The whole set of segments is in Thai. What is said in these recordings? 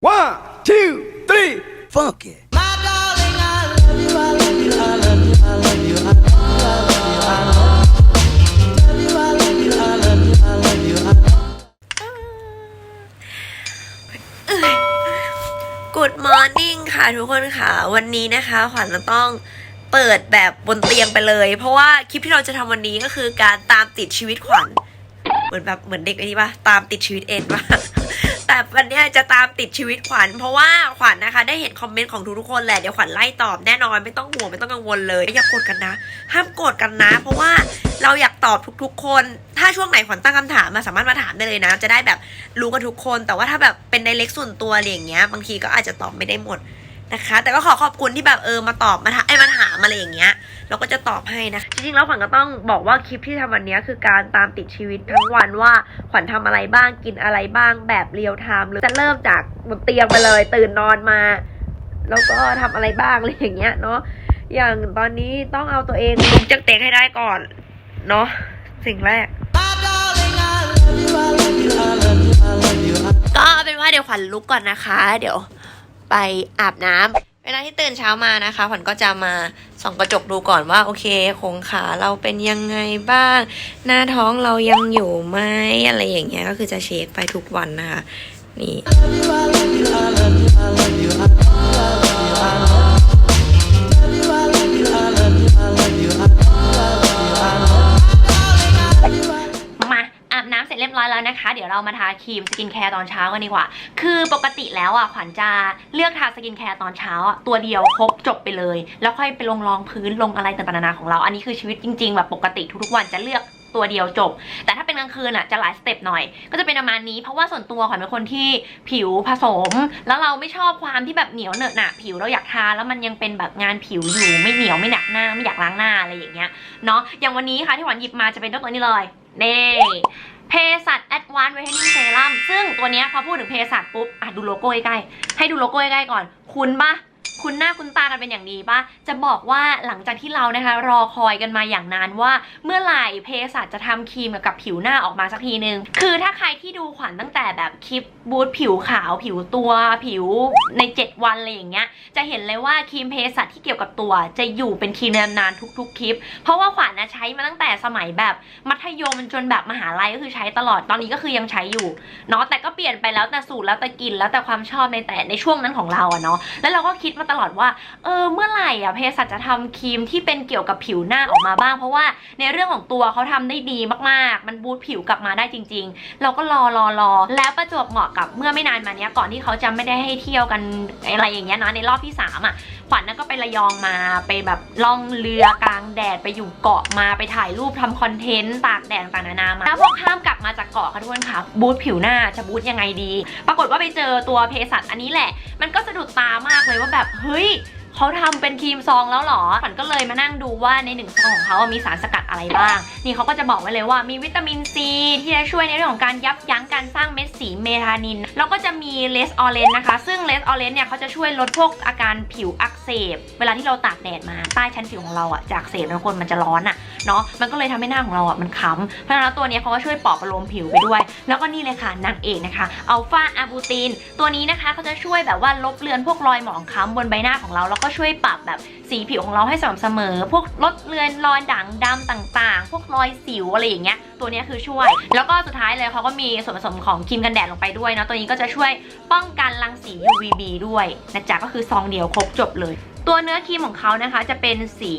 One, two, three, funk it. My darling, I love you, I love you, I love you, I love you, I love you, I love you, I love you, I love you, I love you, I love you, I love you. Good morning ค่ะทุกคนค่ะ วันนี้นะคะขวัญจะต้องเปิดแบบบนเตียงไปเลย เพราะว่าคลิปที่เราจะทำวันนี้ก็คือการตามติดชีวิตขวัญเหมือนแบบเหมือนเด็กไอ้นี่ปะตามติดชีวิตเอ็นปะ แต่วันนี้จะตามติดชีวิตขวัญเพราะว่าขวัญนะคะ ได้เห็นคอมเมนต์ของทุกๆคนแหละเดี๋ยวขวัญไล่ตอบแน่นอนไม่ต้องห่วงไม่ต้องกังวลเลยอย่ากดกันนะ ห้ามโกรธกันนะ เพราะว่าเราอยากตอบทุกๆ คน ถ้าช่วงไหนขวัญตั้งคำถามมาสามารถมาถามได้เลยนะ จะได้แบบรู้กันทุกคน แต่ว่าถ้าแบบเป็นในเล็กส่วนตัวอะไรอย่างเงี้ย บางทีก็อาจจะตอบไม่ได้หมดนะคะ แต่ก็ขอขอบคุณที่แบบเออมาตอบมาถามไอ้มาถามอะไรอย่างเงี้ย เราก็จะตอบให้นะ จริงๆแล้วขวัญก็ต้องบอกว่าคลิปที่ทำวันนี้คือการตามติดชีวิตทั้งวันว่าขวัญทำอะไรบ้างกินอะไรบ้างแบบเรียลไทม์เลยจะเริ่มจากบนเตียงไปเลย ตื่นนอนมา แล้วก็ทำอะไรบ้างอะไรอย่างเงี้ยเนาะอย่างตอนนี้ต้องเอาตัวเองลุกจากเตียงให้ได้ก่อนเนาะสิ่งแรกก็เอาเป็นว่าเดี๋ยวขวัญลุกก่อนนะคะ เดี๋ยวไปอาบน้ำเวลาที่ตื่นเช้ามานะคะ ขวัญก็จะมา ส่องกระจกดูก่อนว่าโอเคโครงขาเราเป็นยังไงบ้าง หน้าท้องเรายังอยู่ไหมอะไรอย่างเงี้ยก็คือจะเช็คไปทุกวันนะคะนี่ เรามาทาครีมสกินแคร์ตอนเช้ากันดีกว่า คือปกติแล้วอะขวัญจะเลือกทาสกินแคร์ตอนเช้าอะตัวเดียวครบจบไปเลย แล้วค่อยไปลงรองพื้นลงอะไรต่างๆนานาของเรา อันนี้คือชีวิตจริงๆแบบปกติทุกๆวันจะเลือกตัวเดียวจบ แต่ถ้าเป็นกลางคืนอะจะหลายสเต็ปหน่อย ก็จะเป็นประมาณนี้เพราะว่าส่วนตัวขวัญเป็นคนที่ผิวผสม แล้วเราไม่ชอบความที่แบบเหนียวเหนอะหนะผิวเราอยากทาแล้วมันยังเป็นแบบงานผิวอยู่ไม่เหนียวไม่หนักหน้าไม่อยากล้างหน้าอะไรอย่างเงี้ยเนาะอย่างวันนี้ค่ะที่หวานหยิบมาจะเป็นตัวนี้เลยเน่ เพสัต Advanced Whitening Serum ซึ่งตัวเนี้ยพอพูดถึงเพสัตปุ๊บอะดูโลโก้ใกล้ๆให้ดูโลโก้ใกล้ๆก่อน คุณปะ คุณหน้าคุณตากันเป็นอย่างดีปะจะบอกว่าหลังจากที่เรานะคะ รอคอยกันมาอย่างนานว่า เมื่อไหร่เพสัตจะทำครีมเกี่ยวกับผิวหน้าออกมาสักทีนึง คือถ้าใครที่ดูขวัญตั้งแต่แบบคลิปบูทผิวขาวผิวตัวผิวใน 7 วันอะไรอย่างเงี้ย จะเห็นเลยว่าครีมเพสัตที่เกี่ยวกับตัว จะอยู่เป็นครีมนานๆทุก ๆ คลิป เพราะว่าขวัญนะใช้มาตั้งแต่สมัยแบบมัธยมจนแบบมหาลัยก็คือใช้ตลอดตอนนี้ก็คือยังใช้อยู่เนาะแต่ก็เปลี่ยนไปแล้วแต่สูตรแล้วแต่กลิ่นแล้วแต่ความชอบในแต่ในช่วงนั้นของเราอะเนาะแล้วเราก็คิดมาตลอดว่า เออ เมื่อไหร่อะเภสัชจะทำครีมที่เป็นเกี่ยวกับผิวหน้าออกมาบ้าง เพราะว่าในเรื่องของตัวเขาทำได้ดีมากๆ มันบูตผิวกลับมาได้จริง ๆ เราก็รอรอรอแล้วประจวบเหมาะกับเมื่อไม่นานมานี้ก่อนที่เขาจะไม่ได้ให้เที่ยวกันอะไรอย่างเงี้ยนะในรอบที่สามอะ ขวัญน่ะก็ไประยองมาไปแบบล่องเรือกลางแดดไปอยู่เกาะมาไปถ่ายรูปทำคอนเทนต์ตากแดดต่างๆนานามาแล้วพอข้ามกลับมาจากเกาะค่ะทุกคนค่ะบูทผิวหน้าจะบูทยังไงดี ปรากฏว่าไปเจอตัวเภสัชอันนี้แหละ มันก็สะดุดตามากเลยว่าแบบเฮ้ย เขาทำเป็นครีมซองแล้วหรอขวัญก็เลยมานั่งดูว่าในหนึ่งซองของเขาอะมีสารสกัดอะไรบ้าง นี่เขาก็จะบอกไว้เลยว่ามีวิตามินซีที่จะช่วยในเรื่องของการยับยั้งการสร้างเม็ดสีเมลานิน แล้วก็จะมีเลสออเรนนะคะ ซึ่งเลสออเรนเนี่ยเขาจะช่วยลดพวกอาการผิวอักเสบ เวลาที่เราตากแดดมาใต้ชั้นผิวของเราอะจากเสบนะคนมันจะร้อนอะเนาะ มันก็เลยทำให้หน้าของเราอะมันค้ำเพราะฉะนั้นตัวนี้เขาก็ช่วยปลอบประโลมผิวไปด้วย แล้วก็นี่เลยค่ะนางเอกนะคะอัลฟาอาบูตินตัวนี้นะคะเขาจะช่วยแบบว่าลบเลือนพวกรอยหมองคล้ำบนใบหน้าของเราแล้วก็ช่วยปรับแบบสีผิวของเราให้สม่ำเสมอ พวกลดเลือนรอยด่างดำต่างๆ พวกรอยสิวอะไรอย่างเงี้ย ตัวนี้คือช่วย แล้วก็สุดท้ายเลยเขาก็มีส่วนผสมของครีมกันแดดลงไปด้วยเนาะ ตัวนี้ก็จะช่วยป้องกันรังสี UVB ด้วยนะจ๊ะ ก็คือซองเดียวครบจบเลย ตัวเนื้อครีมของเขานะคะ จะเป็นสี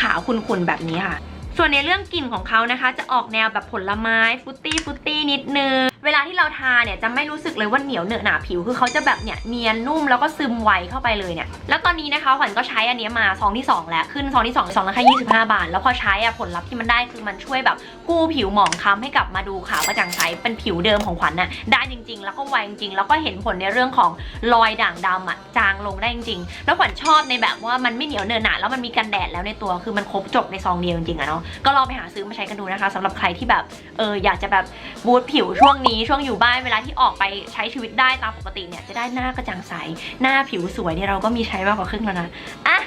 ขาวขุ่นๆแบบนี้ค่ะ ส่วนในเรื่องกลิ่นของเขานะคะ จะออกแนวแบบผลไม้ฟุตตี้ฟุตตี้นิดนึง เวลาที่เราทาเนี่ยจะไม่รู้สึกเลยว่าเหนียวเหนอะหนาผิว คือเขาจะแบบเนี่ยเนียนนุ่มแล้วก็ซึมไวเข้าไปเลยเนี่ย แล้วตอนนี้นะคะขวัญก็ใช้อันนี้มาซองที่ 2 แล้ว ขึ้นซองที่2ซองละแค่25บาท แล้วพอใช้อะผลลัพธ์ที่มันได้คือมันช่วยแบบกู้ผิวหมองคล้ำให้กลับมาดูขาวกระจ่างใสเป็นผิวเดิมของขวัญน่ะได้จริง ๆ แล้วก็ไวจริงๆแล้วก็เห็นผลในเรื่องของรอยด่างดำอะจางลงได้จริงๆ แล้วขวัญชอบในแบบว่ามันไม่เหนียวเนอะหนะแล้วมันมีกันแดดแล้วในตัวคือมันครบจบในซองเดียวจริงๆอะเนาะก็ลองไปหาซื้อมาใช้กันดูนะคะสำหรับใครที่แบบเอออยากจะแบบบูทผิวช่วงนี้ช่วงอยู่บ้านเวลาที่ออกไปใช้ชีวิตได้ตามปกติเนี่ยจะได้หน้ากระจ่างใสหน้าผิวสวยเนี่ยเราก็มีใช้มากกว่าครึ่งแล้วนะอะ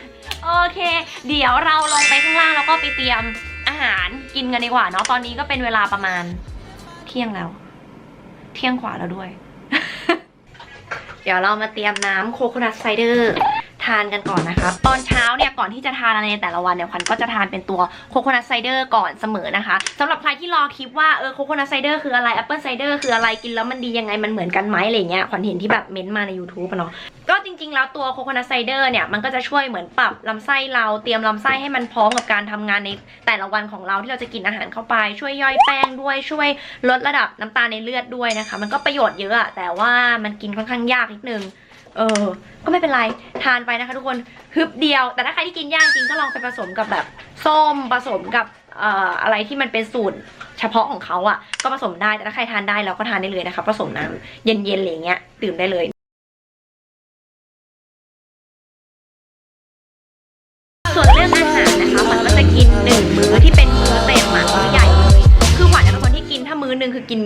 โอเค เดี๋ยวเราลงไปข้างล่างแล้วก็ไปเตรียมอาหารกินกันดีกว่าเนาะตอนนี้ก็เป็นเวลาประมาณเที่ยงแล้ว เที่ยงกว่าแล้วด้วย เดี๋ยวเรามาเตรียมน้ำโคโคนัทไซเดอร์ ทานกันก่อนนะคะ ตอนเช้าเนี่ยก่อนที่จะทานอะไรในแต่ละวันเนี่ยขวัญก็จะทานเป็นตัวโคโคนัทไซเดอร์ก่อนเสมอนะคะสำหรับใครที่รอคลิปว่าเออโคโคนัทไซเดอร์คืออะไรแอปเปิลไซเดอร์คืออะไรกินแล้วมันดียังไงมันเหมือนกันไหมอะไรเงี้ยขวัญเห็นที่แบบเม้นต์มาใน YouTube เนาะก็จริงๆ แล้วตัวโคโคนัทไซเดอร์เนี่ยมันก็จะช่วยเหมือนปรับลำไส้เราเตรียมลำไส้ให้มันพร้อมกับการทำงานในแต่ละวันของเราที่เราจะกินอาหารเข้าไป ช่วยย่อยแป้งด้วยช่วยลดระดับน้ำตาลในเลือดด้วยนะคะ มันก็ประโยชน์เยอะแต่ว่ามันกินค่อนข้างยากนิดนึง เออ ก็ไม่เป็นไรทานไปนะคะทุกคนฮึบเดียว แต่ถ้าใครที่กินย่างจริงก็ลองไปผสมกับแบบส้มผสมกับเอ่ออะไรที่มันเป็นสูตรเฉพาะของเขาอะ่ะ ก็ผสมได้แต่ถ้าใครทานได้เราก็ทานได้เลยนะคะผสมน้ำเย็นๆอะไรอย่างเงี้ยดื่มได้เลย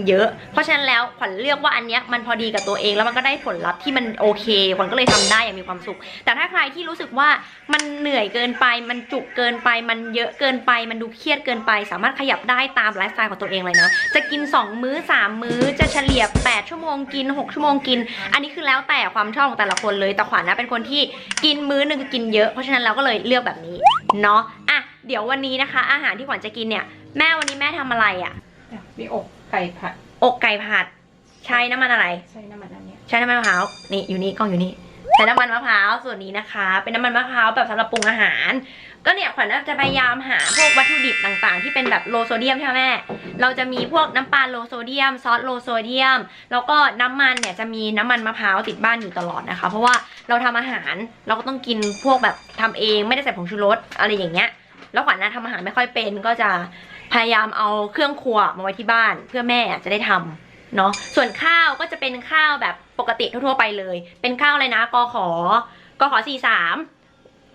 เยอะ เพราะฉะนั้นแล้วขวัญเลือกว่าอันเนี้ยมันพอดีกับตัวเองแล้วมันก็ได้ผลลัพธ์ที่มันโอเคขวัญก็เลยทำได้อย่างมีความสุข แต่ถ้าใครที่รู้สึกว่ามันเหนื่อยเกินไป มันจุกเกินไป มันเยอะเกินไป มันดูเครียดเกินไป สามารถขยับได้ตามไลฟ์สไตล์ของตัวเองเลยนะจะกิน 2 มื้อ 3 มื้อจะเฉลี่ย8ชั่วโมงกิน 6 ชั่วโมงกิน อันนี้คือแล้วแต่ความชอบของแต่ละคนเลยแต่ขวัญนะเป็นคนที่กินมื้อหนึ่งคือกินเยอะเพราะฉะนั้นเราก็เลยเลือกแบบนี้เนาะอะเดี๋ยววันนี้นะคะ อาหารที่ขวัญจะกินเนี่ยแม่วันนี้แม่ทำอะไรอะมีอก ไก่ผัดอกไก่ผัด ใช้น้ำมันอะไร ใช้น้ำมันอันเนี้ยใช้น้ำมันมะพร้าวนี่อยู่นี่กล้องอยู่นี่ใช้น้ำมันมะพร้าวส่วนนี้นะคะ เป็นน้ำมันมะพร้าวแบบสำหรับปรุงอาหาร ก็เนี่ยขวัญจะพยายามหาพวกวัตถุดิบต่างๆ ที่เป็นแบบโลโซเดียมใช่ไหมแม่เราจะมีพวกน้ำปลาโลโซเดียม ซอสโลโซเดียม แล้วก็น้ำมันเนี่ยจะมีน้ำมันมะพร้าวติดบ้านอยู่ตลอดนะคะ เพราะว่าเราทำอาหารเราก็ต้องกินพวกแบบทำเองไม่ได้ใส่ผงชูรสอะไรอย่างเงี้ยแล้วขวัญนะทำอาหารไม่ค่อยเป็นก็จะ พยายามเอาเครื่องครัวมาไว้ที่บ้านเพื่อแม่จะได้ทำเนาะส่วนข้าวก็จะเป็นข้าวแบบปกติทั่วๆไปเลย เป็นข้าวอะไรนะกขอกขอสี่สาม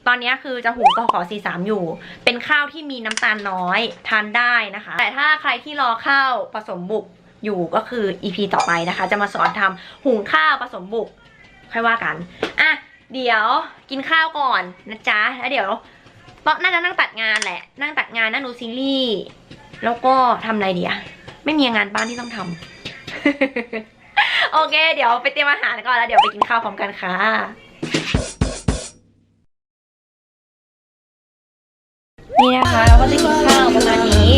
ตอนนี้คือจะหุงกขอสี่สามอยู่ เป็นข้าวที่มีน้ำตาลน้อยทานได้นะคะ แต่ถ้าใครที่รอข้าวผสมบุกอยู่ก็คือ EP ต่อไปนะคะ จะมาสอนทำหุงข้าวผสมบุกค่อยว่ากัน อะ เดี๋ยวกินข้าวก่อนนะจ๊ะ แล้วเดี๋ยว ตองน่าจะนั่งตัดงานแหละ นั่งตัดงานนั่งดูซีรีส์แล้วก็ทำอะไรเดียไม่มีงานบ้านที่ต้องทำ โอเค เดี๋ยวไปเตรียมอาหารก่อนแล้วเดี๋ยวไปกินข้าวพร้อมกันค่ะนี่นะคะเราก็จะกินข้าวประมาณนี้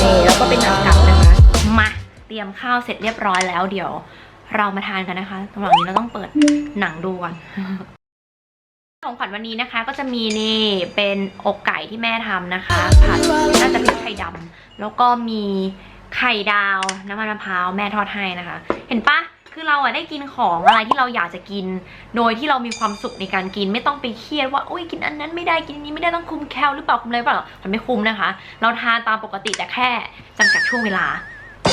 นี่แล้วก็เป็นน้ำกลับนะคะ มาเตรียมข้าวเสร็จเรียบร้อยแล้ว เดี๋ยวเรามาทานกันนะคะระหว่างนี้เราต้องเปิดหนังดูก่อน ของขวัญวันนี้นะคะก็จะมีนี่เป็นอกไก่ที่แม่ทำนะคะผัดน่าจะเป็นไข่ดำแล้วก็มีไข่ดาวน้ำมันมะพร้าวแม่ทอดให้นะคะ เห็นปะคือเราอะได้กินของอะไรที่เราอยากจะกิน โดยที่เรามีความสุขในการกินไม่ต้องไปเครียดว่าโอ้ยกินอันนั้นไม่ได้กินนี้ไม่ได้ต้องคุมแคลหรือเปล่าคุมอะไรเปล่ามันไม่คุมนะคะ เราทานตามปกติแต่แค่จำกัดช่วงเวลา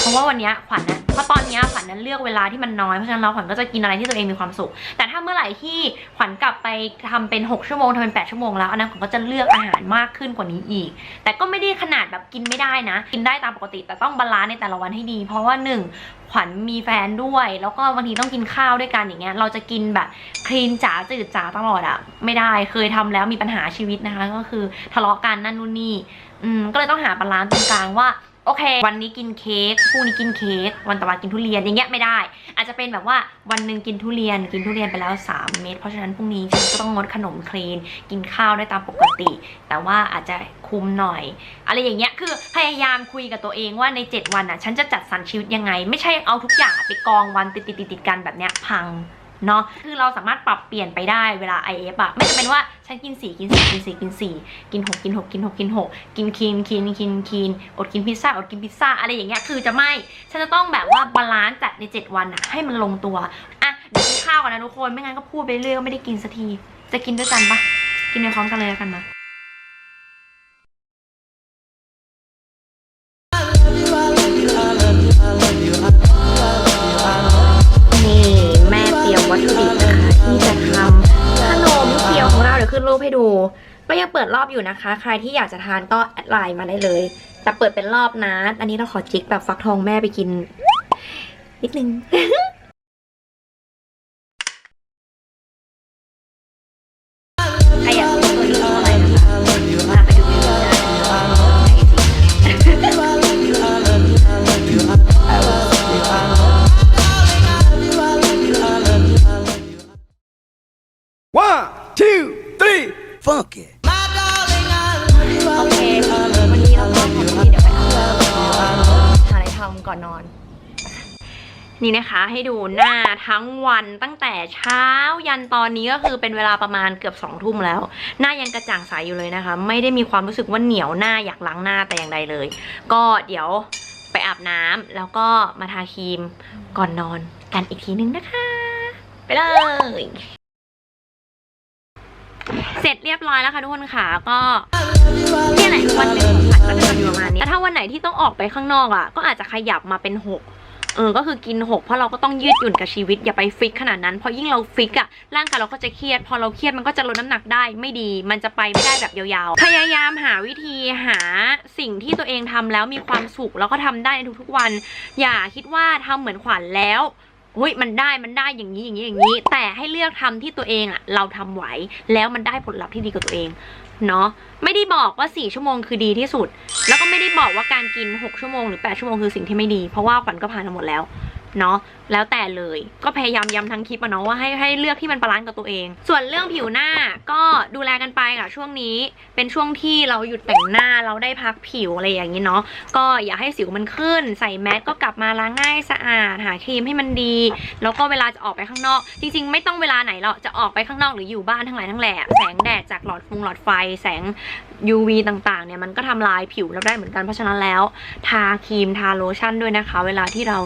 เพราะว่าวันนี้ขวัญนะเพราะตอนนี้ขวัญนั้นเลือกเวลาที่มันน้อยเพราะฉะนั้นเราขวัญก็จะกินอะไรที่ตัวเองมีความสุข แต่ถ้าเมื่อไหร่ที่ขวัญกลับไปทำเป็น 6 ชั่วโมงทำเป็น 8 ชั่วโมงแล้วอันนั้นขวัญก็จะเลือกอาหารมากขึ้นกว่านี้อีก แต่ก็ไม่ได้ขนาดแบบกินไม่ได้นะ กินได้ตามปกติ แต่ต้องบาลานซ์ในแต่ละวันให้ดี เพราะว่าหนึ่งขวัญมีแฟนด้วย แล้วก็บางทีต้องกินข้าวด้วยกันอย่างเงี้ยเราจะกินแบบคลีนจ๋าจืดจ๋าตลอดอะไม่ได้เคยทำแล้วมีปัญหาชีวิตนะคะ ก็คือทะเลาะกันนั่นนู่นนี่อืมก็เลยต้องหาบาลานซ์ตรงกลางว่า โอเค วันนี้กินเค้กพรุ่งนี้กินเค้กวันต่อมากินทุเรียนอย่างเงี้ยไม่ได้ อาจจะเป็นแบบว่าวันหนึ่งกินทุเรียนกินทุเรียนไปแล้ว 3 เม็ดเพราะฉะนั้นพรุ่งนี้ฉันก็ต้องงดขนมคลีน กินข้าวได้ตามปกติ แต่ว่าอาจจะคุมหน่อย อะไรอย่างเงี้ยคือพยายามคุยกับตัวเองว่าใน 7 วันอะฉันจะจัดสรรชีวิตยังไง ไม่ใช่เอาทุกอย่างไปกองวันติดติดติดติดๆกันแบบเนี้ยพัง เนาะคือเราสามารถปรับเปลี่ยนไปได้เวลา IF อะไม่จำเป็นว่าฉันกินสี่กินสี่กินสี่กินสี่กินหกกินหกกินหกกินหกกินคีนคีนคีนคีนอดกินพิซซ่าอดกินพิซซ่าอะไรอย่างเงี้ยคือจะไม่ฉันจะต้องแบบว่าบาลานซ์จัดใน 7 วันอะให้มันลงตัวอะเดี๋ยวกินข้าวกันนะทุกคนไม่งั้นก็พูดไปเรื่อยก็ไม่ได้กินสักทีจะกินด้วยกันปะกินในพร้อมกันเลยแล้วกันนะ ก็ยังเปิดรอบอยู่นะคะ ใครที่อยากจะทานก็แอดไลน์มาได้เลย แต่เปิดเป็นรอบนะ อันนี้เราขอจิกแบบฟักทองแม่ไปกิน นิดนึงไปดู fuck it. ก่อนนอน นี่นะคะให้ดูหน้าทั้งวันตั้งแต่เช้ายันตอนนี้ก็คือเป็นเวลาประมาณเกือบสองทุ่มแล้ว หน้ายังกระจ่างใสอยู่เลยนะคะ ไม่ได้มีความรู้สึกว่าเหนียวหน้าอยากล้างหน้าแต่อย่างใดเลย ก็เดี๋ยวไปอาบน้ำแล้วก็มาทาครีมก่อนนอนกันอีกทีนึงนะคะ ไปเลยเสร็จเรียบร้อยแล้วค่ะทุกคนค่ะก็เนี่ยแหละวันหนึ่งของขวัญก็จะอยู่ประมาณาวันไหนที่ต้องออกไปข้างนอกอะ ก็อาจจะขยับมาเป็นหกเออ ก็คือกินหกเพราะเราก็ต้องยืดหยุ่นกับชีวิตอย่าไปฟิกขนาดนั้น เพราะยิ่งเราฟิกอะร่างกายเราก็จะเครียด พอเราเครียดมันก็จะลดน้ำหนักได้ไม่ดี มันจะไปไม่ได้แบบยาวๆ พยายามหาวิธีหาสิ่งที่ตัวเองทำแล้วมีความสุขแล้วก็ทำได้ในทุกๆวัน อย่าคิดว่าทำเหมือนขวัญแล้ว อุ้ยมันได้มันได้อย่างนี้อย่างนี้อย่างนี้ แต่ให้เลือกทำที่ตัวเองอะเราทำไหวแล้วมันได้ผลลัพธ์ที่ดีกับตัวเองเนาะไม่ได้บอกว่า 4 ชั่วโมงคือดีที่สุด แล้วก็ไม่ได้บอกว่าการกิน 6 ชั่วโมงหรือ 8 ชั่วโมงคือสิ่งที่ไม่ดี เพราะว่าขวัญก็ผ่านมาหมดแล้ว เนาะแล้วแต่เลยก็พยายามย้ำทั้งคลิปอะเนาะว่าให้ให้เลือกที่มันบาลานซ์กับตัวเอง ส่วนเรื่องผิวหน้าก็ดูแลกันไปค่ะช่วงนี้เป็นช่วงที่เราหยุดแต่งหน้าเราได้พักผิวอะไรอย่างนี้เนาะก็อย่าให้สิวมันขึ้น ใส่แมสก็กลับมาล้างหน้าให้สะอาดหาครีมให้มันดี แล้วก็เวลาจะออกไปข้างนอก จริง ๆ ไม่ต้องเวลาไหนหรอกจะออกไปข้างนอกหรืออยู่บ้านทั้งหลายทั้งแหล่แสงแดดจากหลอดฟงหลอดไฟแสง UV ต่างๆ เนี่ยมันก็ทำลายผิวเราได้เหมือนกันเพราะฉะนั้นแล้ว ทาครีมทาโลชั่นด้วยนะคะ เวลาที่เรา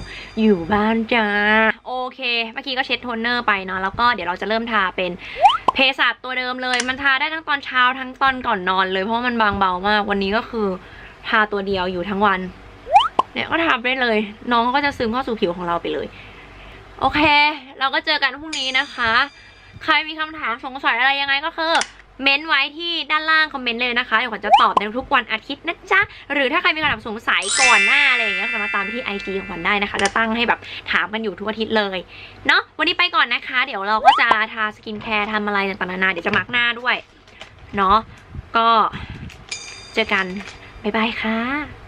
อยู่บ้านจ้าโอเค เมื่อกี้ก็เช็ดโทนเนอร์ไปเนาะแล้วก็เดี๋ยวเราจะเริ่มทาเป็นเพสัตตัวเดิมเลย มันทาได้ทั้งตอนเช้าทั้งตอนก่อนนอนเลยเพราะมันบางเบามาก วันนี้ก็คือทาตัวเดียวอยู่ทั้งวันเนี่ยก็ทาไปเลย น้องก็จะซึมเข้าสู่ผิวของเราไปเลย โอเค เราก็เจอกันพรุ่งนี้นะคะ ใครมีคำถามสงสัยอะไรยังไงก็คือ เม้นไว้ที่ด้านล่างคอมเมนต์เลยนะคะ เดี๋ยวขวัญจะตอบในทุกวันอาทิตย์นะจ๊ะ หรือถ้าใครมีคำถามสงสัยก่อนหน้าอะไรอย่างเงี้ยสามารถตามที่ไอจีของขวัญได้นะคะ จะตั้งให้แบบถามกันอยู่ทุกอาทิตย์เลย เนาะวันนี้ไปก่อนนะคะ เดี๋ยวเราก็จะทาสกินแคร์ทำอะไรต่างๆนานาเดี๋ยวจะมาร์กหน้าด้วย เนาะก็เจอกัน บ๊ายบายค่ะ